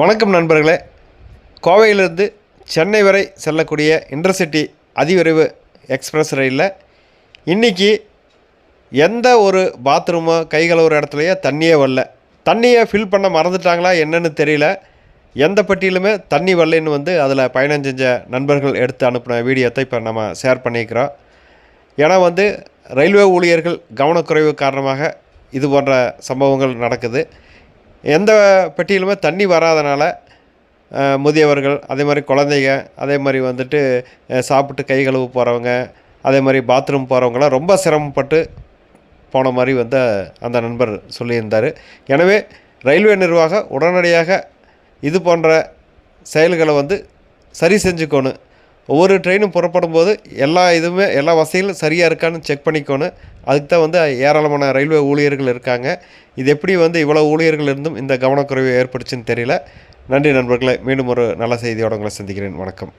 வணக்கம் நண்பர்களே. கோவையிலிருந்து சென்னை வரை செல்லக்கூடிய இன்டர்சிட்டி அதிவிரைவு எக்ஸ்பிரஸ் ரயிலில் இன்றைக்கி எந்த ஒரு பாத்ரூமோ கை கழுவுற இடத்துலையோ தண்ணியே வரல. தண்ணியை ஃபில் பண்ண மறந்துட்டாங்களா என்னன்னு தெரியல. எந்த பட்டியலுமே தண்ணி வரலைன்னு வந்து அதில் பயணம் செஞ்ச நண்பர்கள் எடுத்து அனுப்பின வீடியோத்தை இப்போ நம்ம ஷேர் பண்ணிக்கிறோம். ஏன்னா வந்து ரயில்வே ஊழியர்கள் கவனக்குறைவு காரணமாக இது போன்ற சம்பவங்கள் நடக்குது. எந்த பெட்டியிலுமே தண்ணி வராதனால முதியவர்கள் அதே மாதிரி குழந்தைங்க அதே மாதிரி வந்துட்டு சாப்பிட்டு கை கழுவு போகிறவங்க அதே மாதிரி பாத்ரூம் போகிறவங்களாம் ரொம்ப சிரமப்பட்டு போன மாதிரி வந்து அந்த நண்பர் சொல்லியிருந்தார். எனவே ரயில்வே நிர்வாகம் உடனடியாக இது போன்ற செயல்களை வந்து சரி செஞ்சுக்கணும் ஒவ்வொரு ட்ரெயினும் புறப்படும் போது எல்லா இதுவுமே எல்லா வசதிகளும் சரியாக இருக்கான்னு செக் பண்ணிக்கணும் அதுக்கு தான் வந்து ஏராளமான ரயில்வே ஊழியர்கள் இருக்காங்க. இது எப்படி வந்து இவ்வளோ ஊழியர்கள் இருந்தும் இந்த கவனக்குறைவு ஏற்பட்டுச்சுன்னு தெரியல. நன்றி நண்பர்களை. மீண்டும் ஒரு நல்ல செய்தியோட உங்களை சந்திக்கிறேன். வணக்கம்.